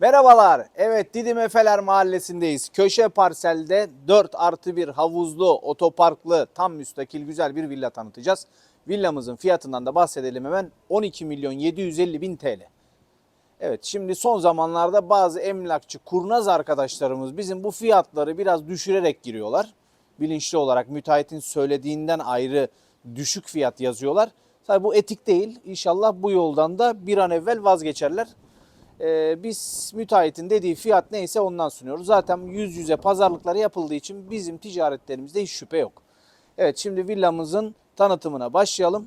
Merhabalar. Evet Didim Efeler Mahallesi'ndeyiz. Köşe parselde 4 artı 1 havuzlu, otoparklı, tam müstakil güzel bir villa tanıtacağız. Villamızın fiyatından da bahsedelim hemen 12 milyon 750 bin TL. Evet şimdi son zamanlarda bazı emlakçı kurnaz arkadaşlarımız bizim bu fiyatları biraz düşürerek giriyorlar. Bilinçli olarak müteahhitin söylediğinden ayrı düşük fiyat yazıyorlar. Tabii bu etik değil. İnşallah bu yoldan da bir an evvel vazgeçerler. Ee, biz müteahhitin dediği fiyat neyse ondan sunuyoruz. Zaten yüz yüze pazarlıkları yapıldığı için bizim ticaretlerimizde hiç şüphe yok. Evet şimdi villamızın tanıtımına başlayalım.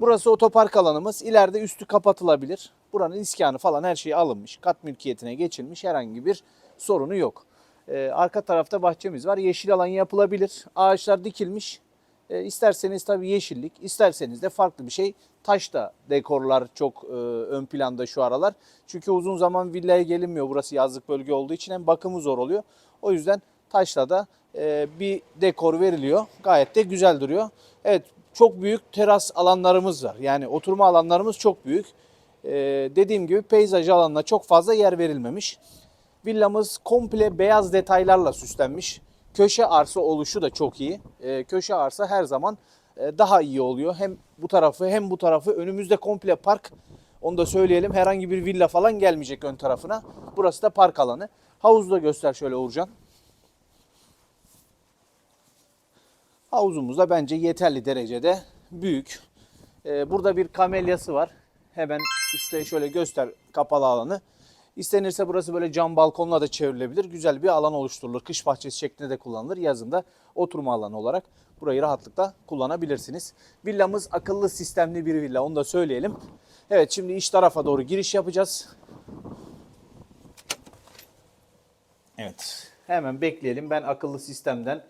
Burası otopark alanımız. İleride üstü kapatılabilir. Buranın iskanı falan her şey alınmış. Kat mülkiyetine geçilmiş. Herhangi bir sorunu yok. Ee, arka tarafta bahçemiz var. Yeşil alan yapılabilir. Ağaçlar dikilmiş. Ee, isterseniz tabii yeşillik, isterseniz de farklı bir şey. Taş da dekorlar çok e, ön planda şu aralar. Çünkü uzun zaman villaya gelinmiyor. Burası yazlık bölge olduğu için hem bakımı zor oluyor. O yüzden taşla da e, bir dekor veriliyor. Gayet de güzel duruyor. Evet çok büyük teras alanlarımız var. Yani oturma alanlarımız çok büyük. Ee, dediğim gibi peyzaj alanına çok fazla yer verilmemiş. Villamız komple beyaz detaylarla süslenmiş. Köşe arsa oluşu da çok iyi. Ee, köşe arsa her zaman e, daha iyi oluyor. Hem bu tarafı hem bu tarafı. Önümüzde komple park. Onu da söyleyelim. Herhangi bir villa falan gelmeyecek ön tarafına. Burası da park alanı. Havuzu da göster şöyle Uğurcan. Havuzumuz da bence yeterli derecede büyük. Ee, burada bir kamelyası var. Hemen üstte şöyle göster kapalı alanı. İstenirse burası böyle cam balkonla da çevrilebilir. Güzel bir alan oluşturulur. Kış bahçesi şeklinde de kullanılır. Yazında oturma alanı olarak burayı rahatlıkla kullanabilirsiniz. Villamız akıllı sistemli bir villa onu da söyleyelim. Evet şimdi iç tarafa doğru giriş yapacağız. Evet hemen bekleyelim. Ben akıllı sistemden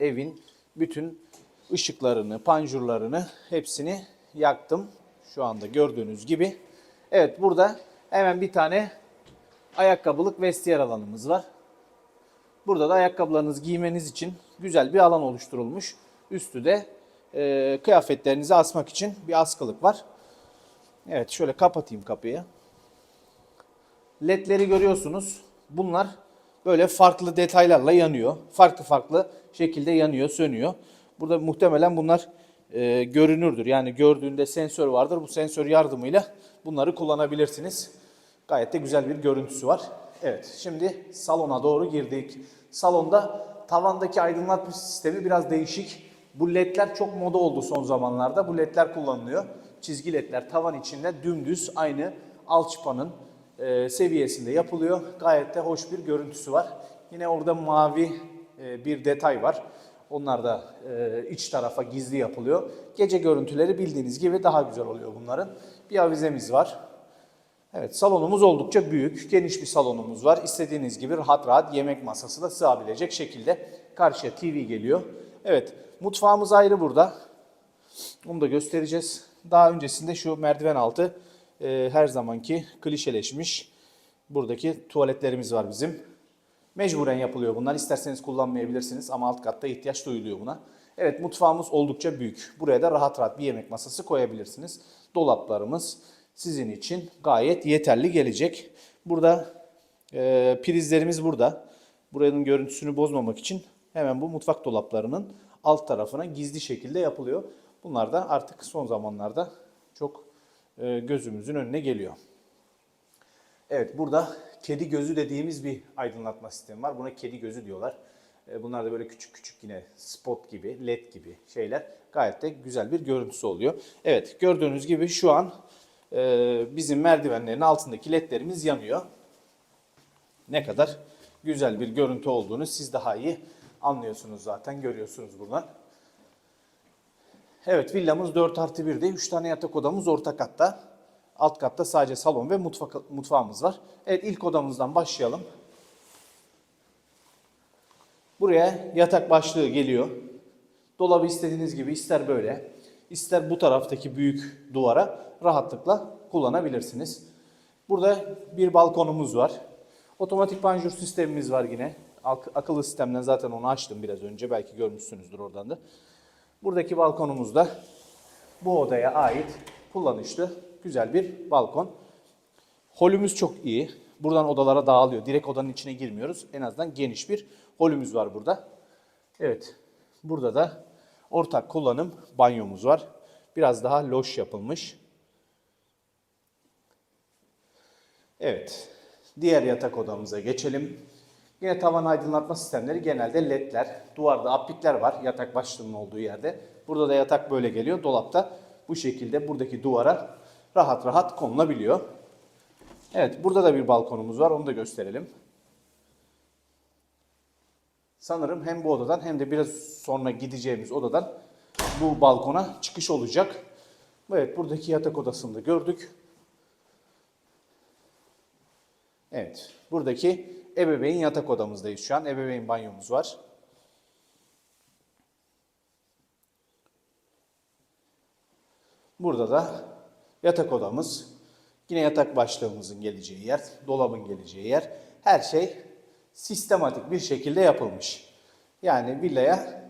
evin bütün ışıklarını, panjurlarını hepsini yaktım. Şu anda gördüğünüz gibi. Evet burada hemen bir tane ayakkabılık vestiyer alanımız var. Burada da ayakkabılarınızı giymeniz için güzel bir alan oluşturulmuş. Üstü de e, kıyafetlerinizi asmak için bir askılık var. Evet şöyle kapatayım kapıyı. LED'leri görüyorsunuz. Bunlar böyle farklı detaylarla yanıyor. Farklı farklı şekilde yanıyor, sönüyor. Burada muhtemelen bunlar e, görünürdür. Yani gördüğünde sensör vardır. Bu sensör yardımıyla bunları kullanabilirsiniz. Gayet de güzel bir görüntüsü var. Evet şimdi salona doğru girdik. Salonda tavandaki aydınlatma sistemi biraz değişik. Bu ledler çok moda oldu son zamanlarda. Bu ledler kullanılıyor. Çizgi ledler tavan içinde dümdüz aynı alçıpanın e, seviyesinde yapılıyor. Gayet de hoş bir görüntüsü var. Yine orada mavi e, bir detay var. Onlar da e, iç tarafa gizli yapılıyor. Gece görüntüleri bildiğiniz gibi daha güzel oluyor bunların. Bir avizemiz var. Evet salonumuz oldukça büyük. Geniş bir salonumuz var. İstediğiniz gibi rahat rahat yemek masası da sığabilecek şekilde karşıya TV geliyor. Evet mutfağımız ayrı burada. Onu da göstereceğiz. Daha öncesinde şu merdiven altı e, her zamanki klişeleşmiş. Buradaki tuvaletlerimiz var bizim. Mecburen yapılıyor bunlar. İsterseniz kullanmayabilirsiniz ama alt katta ihtiyaç duyuluyor buna. Evet mutfağımız oldukça büyük. Buraya da rahat rahat bir yemek masası koyabilirsiniz. Dolaplarımız sizin için gayet yeterli gelecek. Burada e, prizlerimiz burada. Buranın görüntüsünü bozmamak için hemen bu mutfak dolaplarının alt tarafına gizli şekilde yapılıyor. Bunlar da artık son zamanlarda çok e, gözümüzün önüne geliyor. Evet burada kedi gözü dediğimiz bir aydınlatma sistemi var. Buna kedi gözü diyorlar. E, Bunlar da böyle küçük küçük yine spot gibi, led gibi şeyler. Gayet de güzel bir görüntüsü oluyor. Evet gördüğünüz gibi şu an bizim merdivenlerin altındaki ledlerimiz yanıyor. Ne kadar güzel bir görüntü olduğunu siz daha iyi anlıyorsunuz zaten, görüyorsunuz buradan. Evet villamız 4 artı 1'de 3 tane yatak odamız orta katta. Alt katta sadece salon ve mutfak, mutfağımız var. Evet ilk odamızdan başlayalım. Buraya yatak başlığı geliyor. Dolabı istediğiniz gibi ister böyle ister bu taraftaki büyük duvara rahatlıkla kullanabilirsiniz. Burada bir balkonumuz var. Otomatik panjur sistemimiz var yine. Ak- Akıllı sistemden zaten onu açtım biraz önce. Belki görmüşsünüzdür oradan da. Buradaki balkonumuz da bu odaya ait kullanışlı güzel bir balkon. Holümüz çok iyi. buradan odalara dağılıyor. Direkt odanın içine girmiyoruz. En azından geniş bir holümüz var burada. Evet. Burada da ortak kullanım banyomuz var. Biraz daha loş yapılmış. Evet. Diğer yatak odamıza geçelim. Yine tavan aydınlatma sistemleri genelde ledler. Duvarda aplikler var yatak başlığının olduğu yerde. Burada da yatak böyle geliyor. Dolapta bu şekilde buradaki duvara rahat rahat konulabiliyor. Evet burada da bir balkonumuz var. Onu da gösterelim. Sanırım hem bu odadan hem de biraz sonra gideceğimiz odadan bu balkona çıkış olacak. Evet buradaki yatak odasını da gördük. Evet buradaki ebeveyn yatak odamızdayız şu an. Ebeveyn banyomuz var. Burada da yatak odamız. Yine yatak başlığımızın geleceği yer, dolabın geleceği yer. Her şey sistematik bir şekilde yapılmış. Yani villaya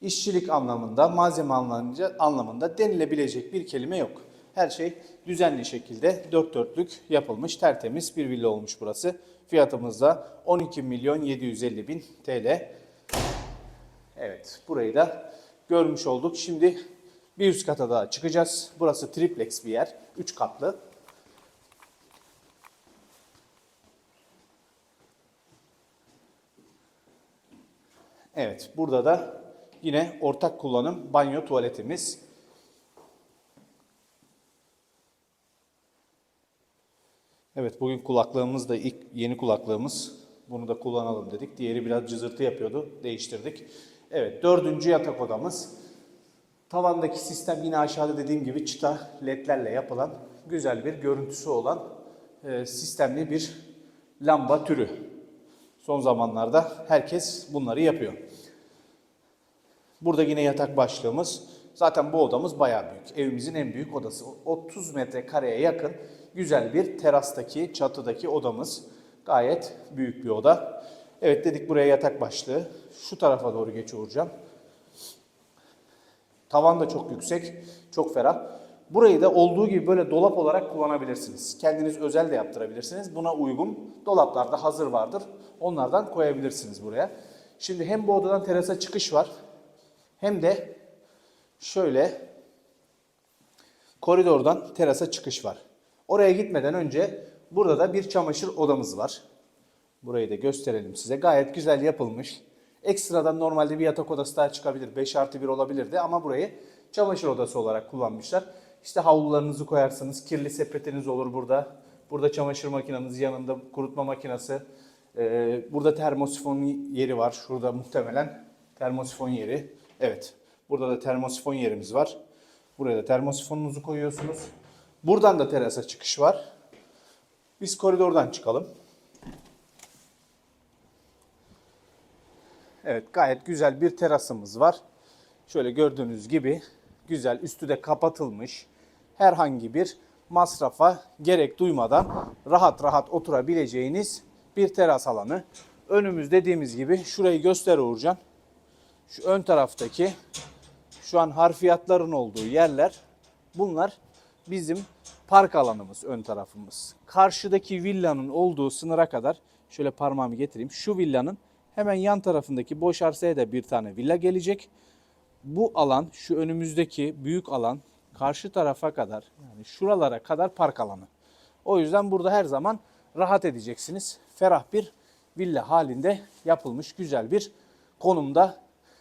işçilik anlamında, malzeme anlamında, anlamında denilebilecek bir kelime yok. Her şey düzenli şekilde dört dörtlük yapılmış, tertemiz bir villa olmuş burası. Fiyatımız da 12 milyon 750 bin TL. Evet, burayı da görmüş olduk. Şimdi bir üst kata daha çıkacağız. Burası triplex bir yer, 3 katlı. Evet, burada da yine ortak kullanım banyo tuvaletimiz. Evet, bugün kulaklığımız da ilk yeni kulaklığımız. Bunu da kullanalım dedik. Diğeri biraz cızırtı yapıyordu, değiştirdik. Evet, dördüncü yatak odamız. Tavandaki sistem yine aşağıda dediğim gibi çıta ledlerle yapılan güzel bir görüntüsü olan e, sistemli bir lamba türü. Son zamanlarda herkes bunları yapıyor. Burada yine yatak başlığımız. Zaten bu odamız bayağı büyük. Evimizin en büyük odası. 30 metrekareye yakın güzel bir terastaki, çatıdaki odamız. Gayet büyük bir oda. Evet dedik buraya yatak başlığı. Şu tarafa doğru geç Uğurcan. Tavan da çok yüksek, çok ferah. Burayı da olduğu gibi böyle dolap olarak kullanabilirsiniz. Kendiniz özel de yaptırabilirsiniz. Buna uygun dolaplarda hazır vardır. Onlardan koyabilirsiniz buraya. Şimdi hem bu odadan terasa çıkış var. Hem de şöyle koridordan terasa çıkış var. Oraya gitmeden önce burada da bir çamaşır odamız var. Burayı da gösterelim size. Gayet güzel yapılmış. Ekstradan normalde bir yatak odası daha çıkabilir. 5 artı 1 olabilirdi ama burayı çamaşır odası olarak kullanmışlar. İşte havlularınızı koyarsınız. Kirli sepetiniz olur burada. Burada çamaşır makineniz yanında kurutma makinesi. Ee, burada termosifon yeri var. Şurada muhtemelen termosifon yeri. Evet. Burada da termosifon yerimiz var. Buraya da termosifonunuzu koyuyorsunuz. Buradan da terasa çıkış var. Biz koridordan çıkalım. Evet gayet güzel bir terasımız var. Şöyle gördüğünüz gibi güzel üstü de kapatılmış. Herhangi bir masrafa gerek duymadan rahat rahat oturabileceğiniz bir teras alanı. Önümüz dediğimiz gibi şurayı göster Uğurcan. Şu ön taraftaki şu an harfiyatların olduğu yerler bunlar bizim park alanımız ön tarafımız. Karşıdaki villanın olduğu sınıra kadar şöyle parmağımı getireyim. Şu villanın hemen yan tarafındaki boş arsaya da bir tane villa gelecek. Bu alan şu önümüzdeki büyük alan karşı tarafa kadar yani şuralara kadar park alanı. O yüzden burada her zaman rahat edeceksiniz. Ferah bir villa halinde yapılmış güzel bir konumda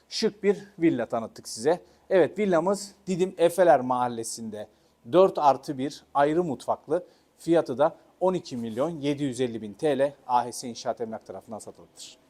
şık bir villa tanıttık size. Evet villamız Didim Efeler Mahallesi'nde 4 artı 1 ayrı mutfaklı. Fiyatı da 12 milyon 750 bin TL AHS İnşaat Emlak tarafından satılıktır.